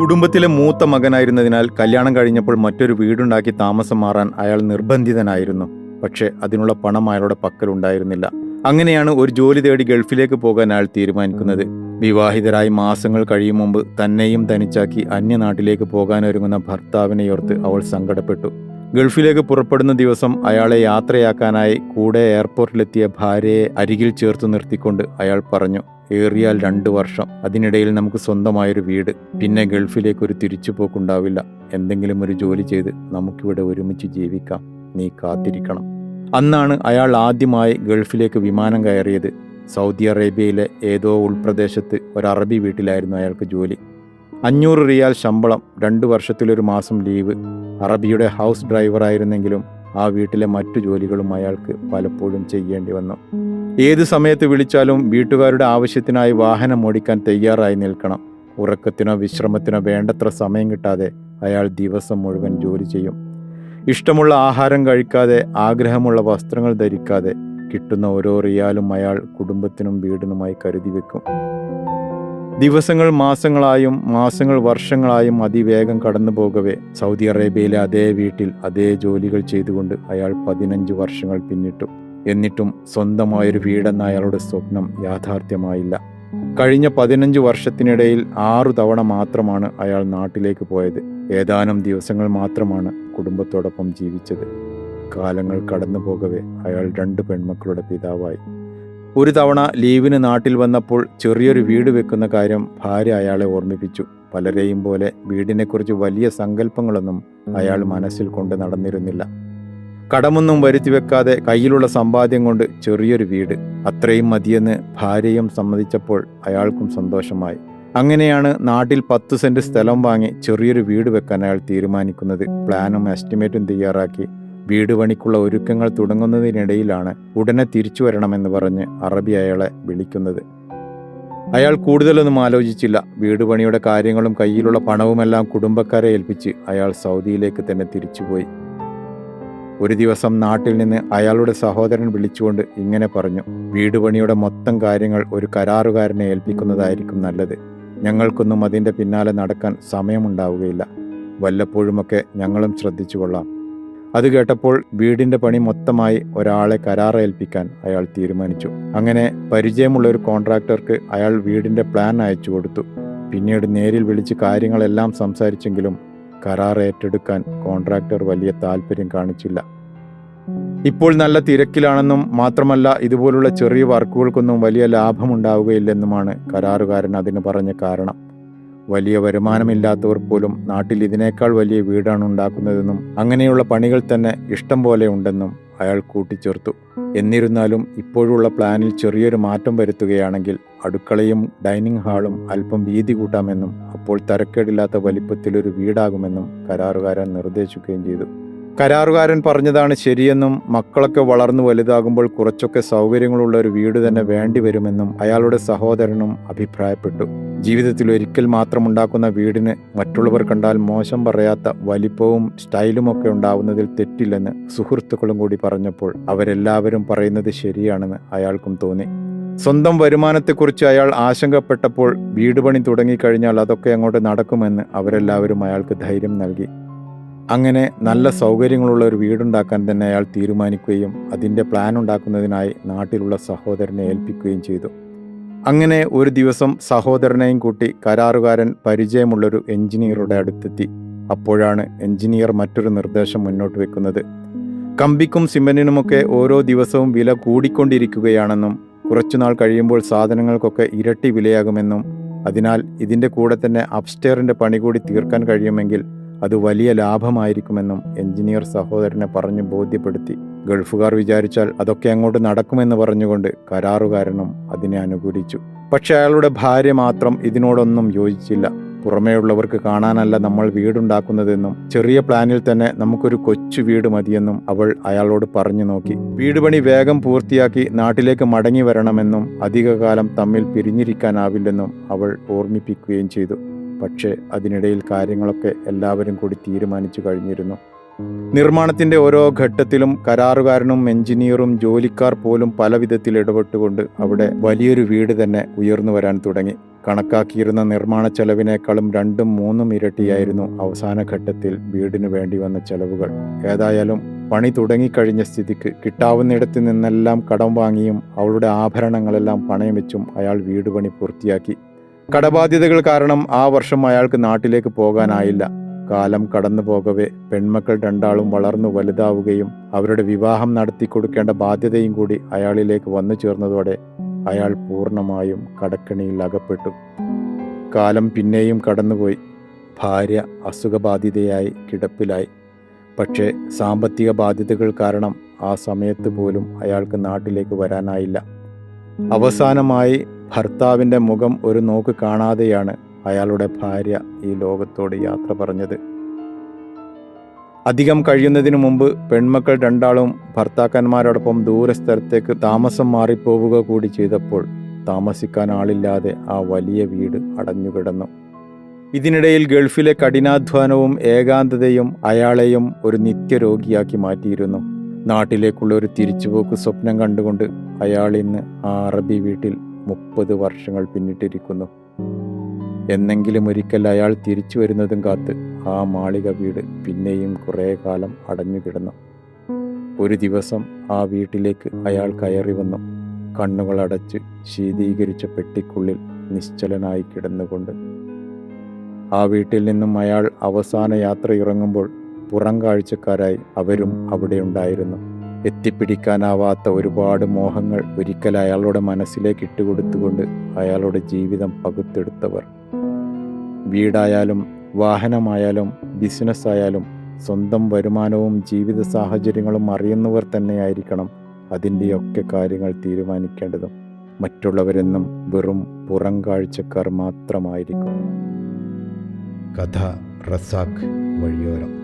കുടുംബത്തിലെ മൂത്ത മകനായിരുന്നതിനാൽ കല്യാണം കഴിഞ്ഞപ്പോൾ മറ്റൊരു വീടുണ്ടാക്കി താമസം മാറാൻ അയാൾ നിർബന്ധിതനായിരുന്നു. പക്ഷേ അതിനുള്ള പണം അയാളുടെ പക്കൽ ഉണ്ടായിരുന്നില്ല. അങ്ങനെയാണ് ഒരു ജോലി തേടി ഗൾഫിലേക്ക് പോകാൻ അയാൾ തീരുമാനിക്കുന്നത്. വിവാഹിതരായി മാസങ്ങൾ കഴിയും മുമ്പ് തന്നെയും തനിച്ചാക്കി അന്യനാട്ടിലേക്ക് പോകാനൊരുങ്ങുന്ന ഭർത്താവിനെ ഓർത്ത് അവൾ സങ്കടപ്പെട്ടു. ഗൾഫിലേക്ക് പുറപ്പെടുന്ന ദിവസം അയാളെ യാത്രയാക്കാനായി കൂടെ എയർപോർട്ടിലെത്തിയ ഭാര്യയെ അരികിൽ ചേർത്ത് നിർത്തിക്കൊണ്ട് അയാൾ പറഞ്ഞു ഏറിയാൽ രണ്ട് വർഷം. അതിനിടയിൽ നമുക്ക് സ്വന്തമായൊരു വീട്. പിന്നെ ഗൾഫിലേക്ക് ഒരു തിരിച്ചു തിരിച്ചുപോക്കുണ്ടാവില്ല. എന്തെങ്കിലും ഒരു ജോലി ചെയ്ത് നമുക്കിവിടെ ഒരുമിച്ച് ജീവിക്കാം. നീ കാത്തിരിക്കണം. അന്നാണ് അയാൾ ആദ്യമായി ഗൾഫിലേക്ക് വിമാനം കയറിയത്. സൗദി അറേബ്യയിലെ ഏതോ ഉൾപ്രദേശത്ത് ഒരു അറബി വീട്ടിലായിരുന്നു അയാൾക്ക് ജോലി. അഞ്ഞൂറ് റിയാൽ ശമ്പളം രണ്ട് വർഷത്തിലൊരു മാസം ലീവ്. അറബിയുടെ ഹൗസ് ഡ്രൈവറായിരുന്നെങ്കിലും ആ വീട്ടിലെ മറ്റു ജോലികളും അയാൾക്ക് പലപ്പോഴും ചെയ്യേണ്ടി വന്നു. ഏത് സമയത്ത് വിളിച്ചാലും വീട്ടുകാരുടെ ആവശ്യത്തിനായി വാഹനം ഓടിക്കാൻ തയ്യാറായി നിൽക്കണം. ഉറക്കത്തിനോ വിശ്രമത്തിനോ വേണ്ടത്ര സമയം കിട്ടാതെ അയാൾ ദിവസം മുഴുവൻ ജോലി ചെയ്യും. ഇഷ്ടമുള്ള ആഹാരം കഴിക്കാതെ ആഗ്രഹമുള്ള വസ്ത്രങ്ങൾ ധരിക്കാതെ കിട്ടുന്ന ഓരോ റിയാലും അയാൾ കുടുംബത്തിനും വീടിനുമായി കരുതി വെക്കും. ദിവസങ്ങൾ മാസങ്ങളായും മാസങ്ങൾ വർഷങ്ങളായും അതിവേഗം കടന്നു പോകവേ. സൗദി അറേബ്യയിലെ അതേ വീട്ടിൽ അതേ ജോലികൾ ചെയ്തുകൊണ്ട് അയാൾ പതിനഞ്ച് വർഷങ്ങൾ പിന്നിട്ടു. എന്നിട്ടും സ്വന്തമായൊരു വീടെന്ന അയാളുടെ സ്വപ്നം യാഥാർത്ഥ്യമായില്ല. കഴിഞ്ഞ പതിനഞ്ച് വർഷത്തിനിടയിൽ ആറു തവണ മാത്രമാണ് അയാൾ നാട്ടിലേക്ക് പോയത്. ഏതാനും ദിവസങ്ങൾ മാത്രമാണ് കുടുംബത്തോടൊപ്പം ജീവിച്ചത്. കാലങ്ങൾ കടന്നു പോകവേ അയാൾ രണ്ട് പെൺമക്കളുടെ പിതാവായി. ഒരു തവണ ലീവിന് നാട്ടിൽ വന്നപ്പോൾ ചെറിയൊരു വീട് വെക്കുന്ന കാര്യം ഭാര്യ അയാളെ ഓർമ്മിപ്പിച്ചു. പലരെയും പോലെ വീടിനെക്കുറിച്ച് വലിയ സങ്കല്പങ്ങളൊന്നും അയാൾ മനസ്സിൽ കൊണ്ട് നടന്നിരുന്നില്ല. കടമൊന്നും വരുത്തി വെക്കാതെ കയ്യിലുള്ള സമ്പാദ്യം കൊണ്ട് ചെറിയൊരു വീട്. അത്രയും മതിയെന്ന് ഭാര്യയും സമ്മതിച്ചപ്പോൾ അയാൾക്കും സന്തോഷമായി. അങ്ങനെയാണ് നാട്ടിൽ പത്ത് സെന്റ് സ്ഥലം വാങ്ങി ചെറിയൊരു വീട് വെക്കാൻ അയാൾ തീരുമാനിക്കുന്നത്. പ്ലാനും എസ്റ്റിമേറ്റും തയ്യാറാക്കി വീട് പണിക്കുള്ള ഒരുക്കങ്ങൾ തുടങ്ങുന്നതിനിടയിലാണ് ഉടനെ തിരിച്ചു വരണമെന്ന് പറഞ്ഞ് അറബി അയാളെ വിളിക്കുന്നത്. അയാൾ കൂടുതലൊന്നും ആലോചിച്ചില്ല. വീട് പണിയുടെ കാര്യങ്ങളും കയ്യിലുള്ള പണവുമെല്ലാം കുടുംബക്കാരെ ഏൽപ്പിച്ച് അയാൾ സൗദിയിലേക്ക് തന്നെ തിരിച്ചുപോയി. ഒരു ദിവസം നാട്ടിൽ നിന്ന് അയാളുടെ സഹോദരൻ വിളിച്ചുകൊണ്ട് ഇങ്ങനെ പറഞ്ഞു വീട് പണിയുടെ മൊത്തം കാര്യങ്ങൾ ഒരു കരാറുകാരനെ ഏൽപ്പിക്കുന്നതായിരിക്കും നല്ലത്. ഞങ്ങൾക്കൊന്നും അതിന്റെ പിന്നാലെ നടക്കാൻ സമയമുണ്ടാവുകയില്ല. വല്ലപ്പോഴുമൊക്കെ ഞങ്ങളും ശ്രദ്ധിച്ചു കൊള്ളാം അത് കേട്ടപ്പോൾ വീടിന്റെ പണി മൊത്തമായി ഒരാളെ കരാറേൽപ്പിക്കാൻ അയാൾ തീരുമാനിച്ചു. അങ്ങനെ പരിചയമുള്ള ഒരു കോൺട്രാക്ടർക്ക് അയാൾ വീടിന്റെ പ്ലാൻ അയച്ചു കൊടുത്തു. പിന്നീട് നേരിൽ വിളിച്ച് കാര്യങ്ങളെല്ലാം സംസാരിച്ചെങ്കിലും കരാർ ഏറ്റെടുക്കാൻ കോൺട്രാക്ടർ വലിയ താല്പര്യം കാണിച്ചില്ല. ഇപ്പോൾ നല്ല തിരക്കിലാണെന്നും മാത്രമല്ല ഇതുപോലുള്ള ചെറിയ വർക്കുകൾക്കൊന്നും വലിയ ലാഭമുണ്ടാവുകയില്ലെന്നുമാണ് കരാറുകാരൻ അതിന് പറഞ്ഞ കാരണം. വലിയ വരുമാനമില്ലാത്തവർ പോലും നാട്ടിൽ ഇതിനേക്കാൾ വലിയ വീടാണ് ഉണ്ടാക്കുന്നതെന്നും അങ്ങനെയുള്ള പണികൾ തന്നെ ഇഷ്ടം പോലെ ഉണ്ടെന്നും അയാൾ കൂട്ടിച്ചേർത്തു. എന്നിരുന്നാലും ഇപ്പോഴുള്ള പ്ലാനിൽ ചെറിയൊരു മാറ്റം വരുത്തുകയാണെങ്കിൽ അടുക്കളയും ഡൈനിങ് ഹാളും അല്പം വീതി കൂട്ടാമെന്നും അപ്പോൾ തരക്കേടില്ലാത്ത വലിപ്പത്തിലൊരു വീടാകുമെന്നും കരാറുകാരൻ നിർദ്ദേശിക്കുകയും ചെയ്തു. കരാറുകാരൻ പറഞ്ഞതാണ് ശരിയെന്നും മക്കളൊക്കെ വളർന്നു വലുതാകുമ്പോൾ കുറച്ചൊക്കെ സൗകര്യങ്ങളുള്ള ഒരു വീട് തന്നെ വേണ്ടി വരുമെന്നും അയാളുടെ സഹോദരനും അഭിപ്രായപ്പെട്ടു. ജീവിതത്തിൽ ഒരിക്കൽ മാത്രം ഉണ്ടാക്കുന്ന വീടിന് മറ്റുള്ളവർ കണ്ടാൽ മോശം പറയാത്ത വലിപ്പവും സ്റ്റൈലും ഒക്കെ ഉണ്ടാവുന്നതിൽ തെറ്റില്ലെന്ന് സുഹൃത്തുക്കളും കൂടി പറഞ്ഞപ്പോൾ അവരെല്ലാവരും പറയുന്നത് ശരിയാണെന്ന് അയാൾക്കും തോന്നി. സ്വന്തം വരുമാനത്തെക്കുറിച്ച് അയാൾ ആശങ്കപ്പെട്ടപ്പോൾ വീട് പണി തുടങ്ങിക്കഴിഞ്ഞാൽ അതൊക്കെ അങ്ങോട്ട് നടക്കുമെന്ന് അവരെല്ലാവരും അയാൾക്ക് ധൈര്യം നൽകി. അങ്ങനെ നല്ല സൗകര്യങ്ങളുള്ള ഒരു വീടുണ്ടാക്കാൻ തന്നെ അയാൾ തീരുമാനിക്കുകയും അതിന്റെ പ്ലാൻ ഉണ്ടാക്കുന്നതിനായി നാട്ടിലുള്ള സഹോദരനെ ഏൽപ്പിക്കുകയും ചെയ്തു. അങ്ങനെ ഒരു ദിവസം സഹോദരനെയും കൂട്ടി കരാറുകാരൻ പരിചയമുള്ളൊരു എഞ്ചിനീയറുടെ അടുത്തെത്തി. അപ്പോഴാണ് എഞ്ചിനീയർ മറ്റൊരു നിർദ്ദേശം മുന്നോട്ട് വെക്കുന്നത്. കമ്പിക്കും സിമന്റിനുമൊക്കെ ഓരോ ദിവസവും വില കൂടിക്കൊണ്ടിരിക്കുകയാണെന്നും കുറച്ചുനാൾ കഴിയുമ്പോൾ സാധനങ്ങൾക്കൊക്കെ ഇരട്ടി വിലയാകുമെന്നും അതിനാൽ ഇതിന്റെ കൂടെ തന്നെ അപ്സ്റ്റെയറിന്റെ പണി കൂടി തീർക്കാൻ കഴിയുമെങ്കിൽ അത് വലിയ ലാഭമായിരിക്കുമെന്നും എഞ്ചിനീയർ സഹോദരനെ പറഞ്ഞു ബോധ്യപ്പെടുത്തി. ഗൾഫുകാർ വിചാരിച്ചാൽ അതൊക്കെ അങ്ങോട്ട് നടക്കുമെന്ന് പറഞ്ഞുകൊണ്ട് കരാറുകാരനും അതിനെ അനുകൂലിച്ചു. പക്ഷെ അയാളുടെ ഭാര്യ മാത്രം ഇതിനോടൊന്നും യോജിച്ചില്ല. പുറമേയുള്ളവർക്ക് കാണാനല്ല നമ്മൾ വീടുണ്ടാക്കുന്നതെന്നും ചെറിയ പ്ലാനിൽ തന്നെ നമുക്കൊരു കൊച്ചു വീട് മതിയെന്നും അവൾ അയാളോട് പറഞ്ഞു നോക്കി. വീട് പണി വേഗം പൂർത്തിയാക്കി നാട്ടിലേക്ക് മടങ്ങി വരണമെന്നും അധികകാലം തമ്മിൽ പിരിഞ്ഞിരിക്കാനാവില്ലെന്നും അവൾ ഓർമ്മിപ്പിക്കുകയും ചെയ്തു. പക്ഷേ അതിനിടയിൽ കാര്യങ്ങളൊക്കെ എല്ലാവരും കൂടി തീരുമാനിച്ചു കഴിഞ്ഞിരുന്നു. നിർമ്മാണത്തിന്റെ ഓരോ ഘട്ടത്തിലും കരാറുകാരനും എഞ്ചിനീയറും ജോലിക്കാർ പോലും പല വിധത്തിൽ ഇടപെട്ടുകൊണ്ട് അവിടെ വലിയൊരു വീട് തന്നെ ഉയർന്നു വരാൻ തുടങ്ങി. കണക്കാക്കിയിരുന്ന നിർമ്മാണ ചെലവിനേക്കാളും രണ്ടും മൂന്നും ഇരട്ടിയായിരുന്നു അവസാന ഘട്ടത്തിൽ വീടിനു വേണ്ടി വന്ന ചെലവുകൾ. ഏതായാലും പണി തുടങ്ങിക്കഴിഞ്ഞ സ്ഥിതിക്ക് കിട്ടാവുന്നിടത്ത് നിന്നെല്ലാം കടം വാങ്ങിയും അവളുടെ ആഭരണങ്ങളെല്ലാം പണയം വെച്ചും അയാൾ വീട് പണി പൂർത്തിയാക്കി. കടബാധ്യതകൾ കാരണം ആ വർഷം അയാൾക്ക് നാട്ടിലേക്ക് പോകാനായില്ല. കാലം കടന്നു പോകവേ പെൺമക്കൾ രണ്ടാളും വളർന്നു വലുതാവുകയും അവരുടെ വിവാഹം നടത്തി കൊടുക്കേണ്ട ബാധ്യതയും കൂടി അയാളിലേക്ക് വന്നു ചേർന്നതോടെ അയാൾ പൂർണമായും കടക്കണിയിൽ അകപ്പെട്ടു. കാലം പിന്നെയും കടന്നുപോയി. ഭാര്യ അസുഖബാധിതയായി കിടപ്പിലായി. പക്ഷേ സാമ്പത്തിക ബാധ്യതകൾ കാരണം ആ സമയത്ത് പോലും അയാൾക്ക് നാട്ടിലേക്ക് വരാനായില്ല. അവസാനമായി ഭർത്താവിന്റെ മുഖം ഒരു നോക്ക് കാണാതെയാണ് അയാളുടെ ഭാര്യ ഈ ലോകത്തോട് യാത്ര പറഞ്ഞത്. അധികം കഴിയുന്നതിനു മുമ്പ് പെൺമക്കൾ രണ്ടാളും ഭർത്താക്കന്മാരോടൊപ്പം ദൂരസ്ഥലത്തേക്ക് താമസം മാറിപ്പോവുക കൂടി ചെയ്തപ്പോൾ താമസിക്കാൻ ആളില്ലാതെ ആ വലിയ വീട് അടഞ്ഞുകിടന്നു. ഇതിനിടയിൽ ഗൾഫിലെ കഠിനാധ്വാനവും ഏകാന്തതയും അയാളെയും ഒരു നിത്യരോഗിയാക്കി മാറ്റിയിരുന്നു. നാട്ടിലേക്കുള്ള ഒരു തിരിച്ചുപോക്ക് സ്വപ്നം കണ്ടുകൊണ്ട് അയാൾ ഇന്ന് ആ അറബി വീട്ടിൽ മുപ്പത് വർഷങ്ങൾ പിന്നിട്ടിരിക്കുന്നു. എന്നെങ്കിലും ഒരിക്കൽ അയാൾ തിരിച്ചു വരുന്നതും കാത്ത് ആ മാളിക വീട് പിന്നെയും കുറേ കാലം അടഞ്ഞുകിടന്നു. ഒരു ദിവസം ആ വീട്ടിലേക്ക് അയാൾ കയറി വന്നു. കണ്ണുകളടച്ച് ശീതീകരിച്ച പെട്ടിക്കുള്ളിൽ നിശ്ചലനായി കിടന്നുകൊണ്ട്. ആ വീട്ടിൽ നിന്നും അയാൾ അവസാന യാത്ര ഇറങ്ങുമ്പോൾ പുറം കാഴ്ചക്കാരായി അവരും അവിടെ ഉണ്ടായിരുന്നു. എത്തിപ്പിടിക്കാനാവാത്ത ഒരുപാട് മോഹങ്ങൾ ഒരിക്കൽ അയാളുടെ മനസ്സിലേക്ക് ഇട്ടുകൊടുത്തുകൊണ്ട് അയാളുടെ ജീവിതം പകുത്തെടുത്തവർ. വീടായാലും വാഹനമായാലും ബിസിനസ് ആയാലും സ്വന്തം വരുമാനവും ജീവിത സാഹചര്യങ്ങളും അറിയുന്നവർ തന്നെയായിരിക്കണം അതിന്റെയൊക്കെ കാര്യങ്ങൾ തീരുമാനിക്കേണ്ടതും. മറ്റുള്ളവരെന്നും വെറും പുറം കാഴ്ചക്കാർ മാത്രമായിരിക്കും. കഥ റസാഖ് വഴിയോരം